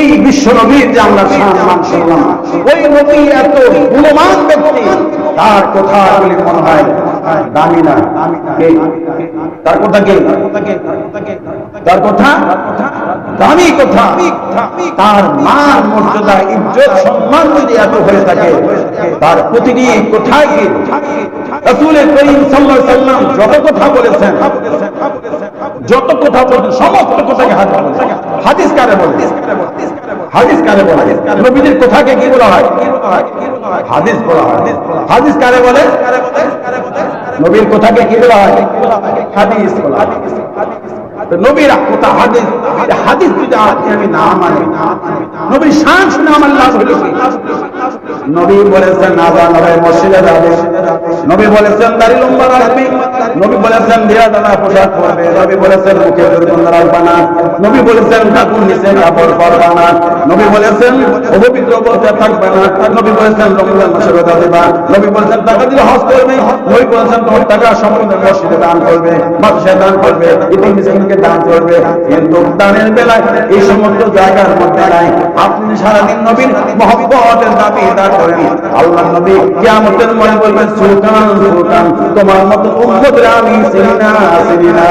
এই বিশ্ব নবীর যে আমরা সম্মান করলাম। ওই নবী এত গুণমান ব্যক্তি, তার কথাগুলি মনে হয় দামি না তার কথা কে? তার কথা দামি কথা। তার মান, মর্যাদা, ইজ্জত, সম্মান যদি এত হয়ে থাকে, তার প্রতিটি কোথায় কি? রাসূলের করিম আলাইহি সাল্লাম যত কথা বলেছেন, যত কথা বলেছেন, সমস্ত কথাকে হাদিস কারে বলেছেন। হাদিস কারে বলে বলে নবীদের কথাকে কি বলা হয়? হাদিস বলা হয়। হাদিস কারে বলে? নবীর কথাকে কি বলা হয়? হাদিস হয়। নবীর কথা না মানি, নবীর শান আজান হবে মসজিদে যাবে। নবী বলেছেন দাড়ি লম্বা রাখবে। নবী বলেছেন দেয়া দাদা পোশাক পরবে। নবী বলেছেন মুখে দুর্গন্ধ রাখবে না। নবী বলেছেন, ঠাকুর নিচে কাপড় পরবে না। নবী বলেছেন, অপবিত্র বলতে থাকবে না। নবী বলেছেন, রমজান মাসে রোজা দেবা। নবী বলেছেন, টাকা দিলে হজ করবে। নবী বলেছেন, তোমার টাকা সম্পূর্ণ মসজিদে দান করবে, মাদ্রাসায় দান করবে ইতিম মিসকিনকে দান করবে। কিন্তু দানের বেলায় এই সমস্ত জায়গার মধ্যে নাই। আপনি সারাদিন নবীর মহব্বতের দাবি দাঁড় করেন আল্লাহ নবী কিয়ামতের মনে বলবেন, সুলতান সুলতান, তোমার মতো আমি না।